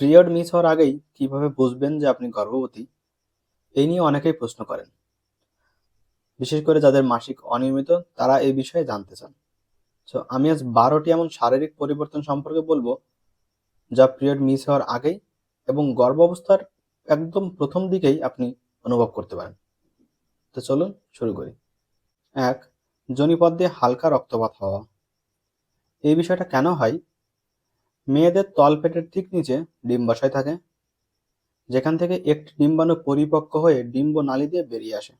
Period miss হওয়ার আগেই কীভাবে বুঝবেন যে আপনি গর্ভবতী? এই নিয়ে অনেকেই প্রশ্ন করেন। বিশেষ করে যাদের মাসিক অনিয়মিত, তারা এই বিষয়ে জানতে চান। তো আমি আজ বারোটি এমন শারীরিক পরিবর্তন সম্পর্কে বলব, যা পিরিয়ড মিস হওয়ার আগেই এবং গর্ভ অবস্থার একদম প্রথম দিকেই আপনি অনুভব করতে পারেন। তো চলুন শুরু করি। এক, জনিপদ দিয়ে হালকা রক্তপাত হওয়া। এই বিষয়টা কেন হয়? মেয়েদের তলপেটের ঠিক নিচে ডিম্বাশয় থাকে, যেখান থেকে একটি ডিম্বাণু পরিপক্ক হয়ে ডিম্ব নালী দিয়ে বেরিয়ে আসে।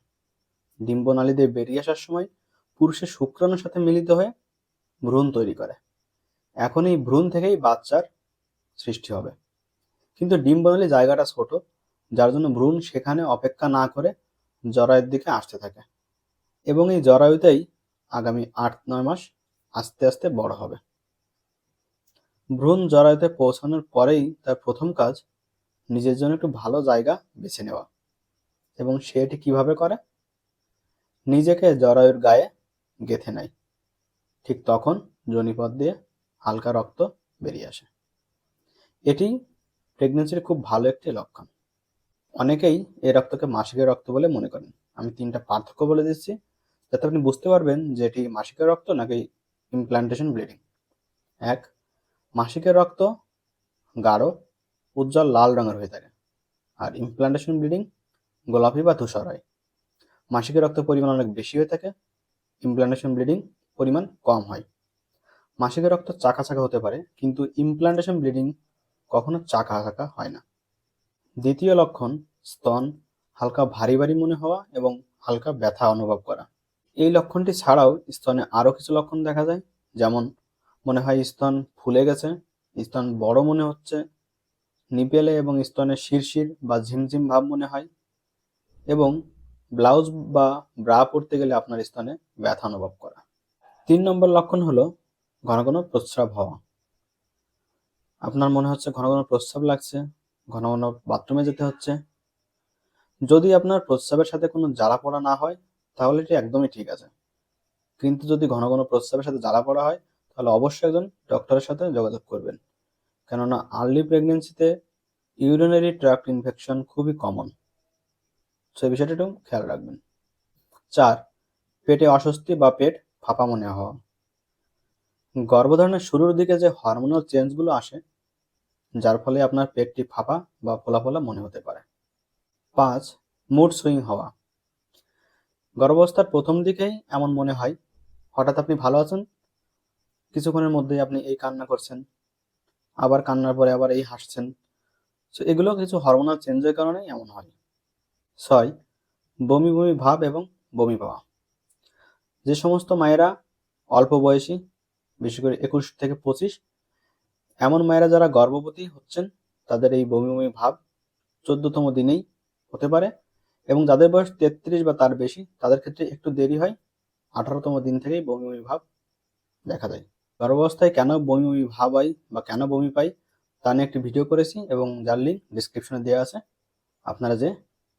ডিম্ব নালী দিয়ে বেরিয়ে আসার সময় পুরুষের শুক্রাণুর সাথে মিলিত হয়ে ভ্রূণ তৈরি করে। এখন এই ভ্রূণ থেকেই বাচ্চার সৃষ্টি হবে। কিন্তু ডিম্বনালী জায়গাটা ছোট, যার জন্য ভ্রূণ সেখানে অপেক্ষা না করে জরায়ুর দিকে আসতে থাকে এবং এই জরায়ুতেই আগামী আট নয় মাস আস্তে আস্তে বড় হবে। ভ্রূণ জরায়ুতে পৌঁছানোর পরেই তার প্রথম কাজ, নিজের জন্য একটু ভালো জায়গা বেছে নেওয়া। এবং সে এটি কীভাবে করে? নিজেকে জরায়ুর গায়ে গেঁথে নেয়। ঠিক তখন জনিপথ দিয়ে হালকা রক্ত বেরিয়ে আসে। এটি প্রেগনেন্সির খুব ভালো একটি লক্ষণ। অনেকেই এই রক্তকে মাসিকের রক্ত বলে মনে করেন। আমি তিনটা পার্থক্য বলে দিচ্ছি, যাতে আপনি বুঝতে পারবেন যে এটি মাসিকের রক্ত নাকি ইমপ্লান্টেশন ব্লিডিং এক মাসিকের রক্ত গাঢ়, উজ্জ্বল লাল রঙের হয়ে থাকে। আর ইমপ্লান্টেশন ব্লিডিং গোলাপি বা ধূসর হয়। মাসিকের রক্ত পরিমাণ অনেক বেশি হয়ে থাকে ইমপ্লান্টেশন ব্লিডিং পরিমাণ কম হয়। মাসিকের রক্ত চাকা চাকা হতে পারে, কিন্তু ইমপ্লান্টেশন ব্লিডিং কখনো চাকা চাকা হয় না। দ্বিতীয় লক্ষণ, স্তন, হালকা ভারী ভারী মনে হওয়া এবং হালকা ব্যথা অনুভব করা। এই লক্ষণটি ছাড়াও স্তনে আরও কিছু লক্ষণ দেখা যায়, যেমন মনে হয় স্তন ফুলে গেছে। স্তন বড় মনে হচ্ছে। নিপেলে এবং স্তনের শিরশির বা ঝিমঝিম ভাব মনে হয়। এবং ব্লাউজ বা ব্রা পরতে গেলে আপনার স্তনে ব্যথা অনুভব করা। তিন নম্বর লক্ষণ হলো ঘন ঘন প্রস্রাব হওয়া। আপনার মনে হচ্ছে ঘন ঘন প্রস্রাব লাগছে, ঘন ঘন বাথরুমে যেতে হচ্ছে। যদি আপনার প্রস্রাবের সাথে কোনো জ্বালা পড়া না হয়, তাহলে এটি একদমই ঠিক আছে। কিন্তু যদি ঘন ঘন প্রস্রাবের সাথে জ্বালা পড়া হয় তাহলে অবশ্যই একজন ডক্টরের সাথে যোগাযোগ করবেন। কেননা আর্লি প্রেগনেন্সিতে ইউরিনারি ট্র্যাক্ট ইনফেকশন খুবই কমন। সেই বিষয়টা একটু খেয়াল রাখবেন। চার, পেটে অস্বস্তি বা পেট ফাঁপা মনে হওয়া। গর্ভধারণের শুরুর দিকে যে হরমোনাল চেঞ্জগুলো আসে, যার ফলে আপনার পেটটি ফাঁপা বা ফোলা ফোলা মনে হতে পারে। পাঁচ মুড সুইং হওয়া। গর্ভাবস্থার প্রথম দিকেই এমন মনে হয়, হঠাৎ আপনি ভালো আছেন? কিছুক্ষণের মধ্যেই আপনি এই কান্না করছেন, আবার কান্নার পরে আবার এই হাসছেন। তো এগুলো কিছু হরমোনাল চেঞ্জের কারণেই এমন হয়। ছয়, বমি বমি ভাব এবং বমি পাওয়া। যে সমস্ত মায়েরা অল্প বয়সী, বিশেষ করে একুশ থেকে পঁচিশ, এমন মায়েরা যারা গর্ভবতী হচ্ছেন, তাদের এই বমি বমি ভাব চোদ্দতম দিনেই হতে পারে এবং যাদের বয়স তেত্রিশ বা তার বেশি, তাদের ক্ষেত্রে একটু দেরি হয়, আঠারোতম দিন থেকেই বমি বমি ভাব দেখা যায় গর্ভাবস্থায় কেন বমি বমি ভাব হয় বা কেন বমি পাই, তা নিয়ে একটি ভিডিও করেছি এবং যার লিঙ্ক ডিসক্রিপশনে দেওয়া আছে, আপনারা যে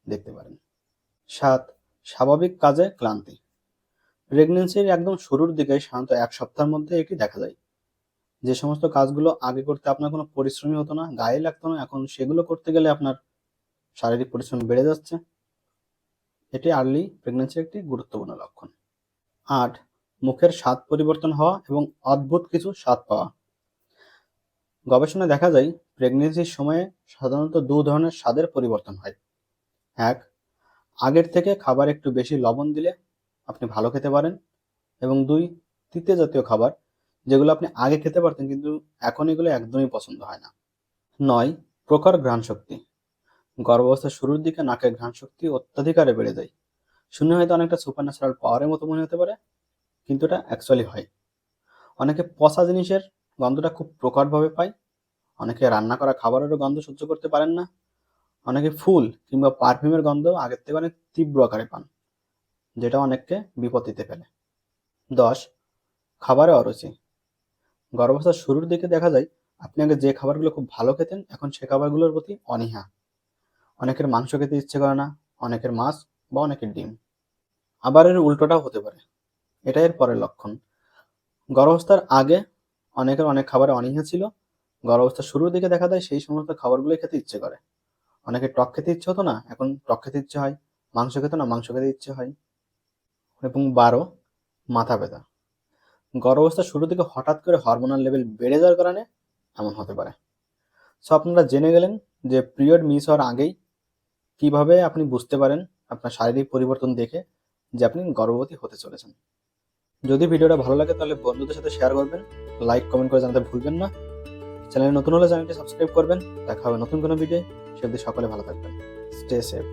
দেখতে পারেন। সাত, স্বাভাবিক কাজে ক্লান্তি। প্রেগনেন্সির একদম শুরুর দিকে সাধারণত এক সপ্তাহের মধ্যে এটি দেখা যায়। যে সমস্ত কাজগুলো আগে করতে আপনার কোনো পরিশ্রমই হতো না, গায়ে লাগতো না, এখন সেগুলো করতে গেলে আপনার শারীরিক পরিশ্রম বেড়ে যাচ্ছে। এটি আর্লি প্রেগনেন্সির একটি গুরুত্বপূর্ণ লক্ষণ। আট মুখের স্বাদ পরিবর্তন হওয়া এবং অদ্ভুত কিছু স্বাদ পাওয়া। গবেষণায় দেখা যায় প্রেগনেন্সির সময়ে সাধারণত দু ধরনের স্বাদের পরিবর্তন হয়। এক, আগের থেকে খাবার একটু বেশি লবণ দিলে আপনি ভালো খেতে পারেন। এবং দুই, তিতে জাতীয় খাবার, যেগুলো আপনি আগে খেতে পারতেন কিন্তু এখন এগুলো একদমই পছন্দ হয় না। নয় প্রখর ঘ্রাণ শক্তি গর্ভাবস্থার শুরুর দিকে নাকের ঘ্রাণ শক্তি অত্যাধিকারে বেড়ে যায়। শুনে হয়তো অনেকটা সুপার ন্যাচারাল পাওয়ারের মতো মনে হতে পারে কিন্তু এটা অ্যাকচুয়ালি হয়। অনেকে পচা জিনিসের গন্ধটা খুব প্রকটভাবে পায়, অনেকে রান্না করা খাবারেরও গন্ধ সহ্য করতে পারেন না, অনেকে ফুল কিংবা পারফিউমের গন্ধ আগের থেকে অনেক তীব্র আকারে পান, যেটা অনেককে বিপত্তিতে ফেলে দশ, খাবারে অরুচি। গর্ভাবস্থার শুরুর দিকে দেখা যায়, আপনি আগে যে খাবারগুলো খুব ভালো খেতেন, এখন সে খাবারগুলোর প্রতি অনীহা। অনেকের মাংস খেতে ইচ্ছে করে না, অনেকের মাছ বা অনেকের ডিম। আবার এর উল্টোটাও হতে পারে। এটা এর পরের লক্ষণ। গর্ভাবস্থার আগে অনেকের অনেক খাবারে অনীহা ছিল। গর্ভাবস্থার শুরুর দিকে দেখা দেয় সেই সমস্ত খাবারগুলোই খেতে ইচ্ছে করে। অনেকে টক খেতে ইচ্ছে হতো না, এখন টক খেতে ইচ্ছে হয়, মাংস খেতে না, মাংস খেতে ইচ্ছে হয়। এবং বারো, মাথা ব্যথা। গর্ভাবস্থার শুরুর দিকে হঠাৎ করে হরমোনাল লেভেল বেড়ে যাওয়ার কারণে এমন হতে পারে। সো আপনারা জেনে গেলেন যে পিরিয়ড মিস হওয়ার আগেই কীভাবে আপনি বুঝতে পারেন আপনার শারীরিক পরিবর্তন দেখে যে আপনি গর্ভবতী হতে চলেছেন। যদি ভিডিওটা ভালো লাগে তাহলে বন্ধুদের সাথে শেয়ার করবেন লাইক কমেন্ট করে জানাতে ভুলবেন না। চ্যানেলে নতুন হলে চ্যানেলটি সাবস্ক্রাইব করবেন। দেখা হবে নতুন কোনো ভিডিও সে অবধি সকলে ভালো থাকবেন। Stay safe